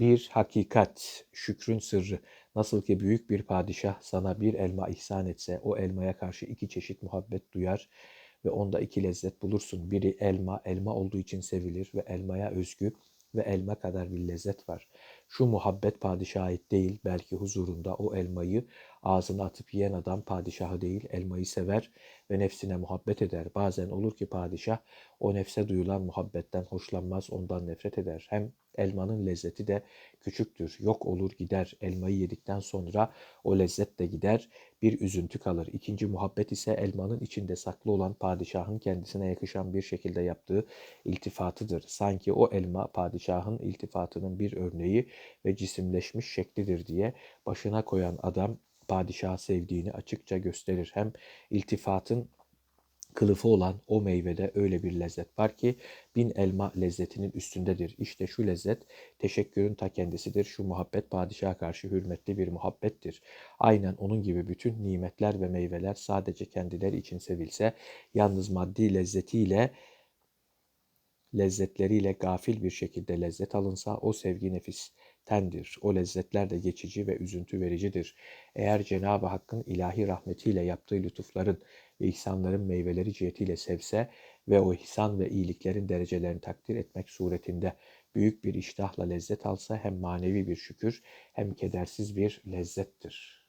Bir hakikat, şükrün sırrı. Nasıl ki büyük bir padişah sana bir elma ihsan etse, o elmaya karşı iki çeşit muhabbet duyar ve onda iki lezzet bulursun. Biri elma, elma olduğu için sevilir ve elmaya özgü ve elma kadar bir lezzet var. Şu muhabbet padişaha değil, belki huzurunda o elmayı ağzına atıp yiyen adam padişahı değil, elmayı sever ve nefsine muhabbet eder. Bazen olur ki padişah o nefse duyulan muhabbetten hoşlanmaz, ondan nefret eder. Hem elmanın lezzeti de küçüktür, yok olur gider. Elmayı yedikten sonra o lezzet de gider, bir üzüntü kalır. İkinci muhabbet ise elmanın içinde saklı olan padişahın kendisine yakışan bir şekilde yaptığı iltifatıdır. Sanki o elma padişahın iltifatının bir örneği ve cisimleşmiş şeklidir diye başına koyan adam padişahı sevdiğini açıkça gösterir. Hem iltifatın kılıfı olan o meyvede öyle bir lezzet var ki bin elma lezzetinin üstündedir. İşte şu lezzet teşekkürün ta kendisidir. Şu muhabbet padişaha karşı hürmetli bir muhabbettir. Aynen onun gibi bütün nimetler ve meyveler sadece kendileri için sevilse, yalnız maddi lezzetiyle lezzetleriyle gafil bir şekilde lezzet alınsa o sevgi nefistendir. O lezzetler de geçici ve üzüntü vericidir. Eğer Cenab-ı Hakk'ın ilahi rahmetiyle yaptığı lütufların ve ihsanların meyveleri cihetiyle sevse ve o ihsan ve iyiliklerin derecelerini takdir etmek suretinde büyük bir iştahla lezzet alsa hem manevi bir şükür hem kedersiz bir lezzettir.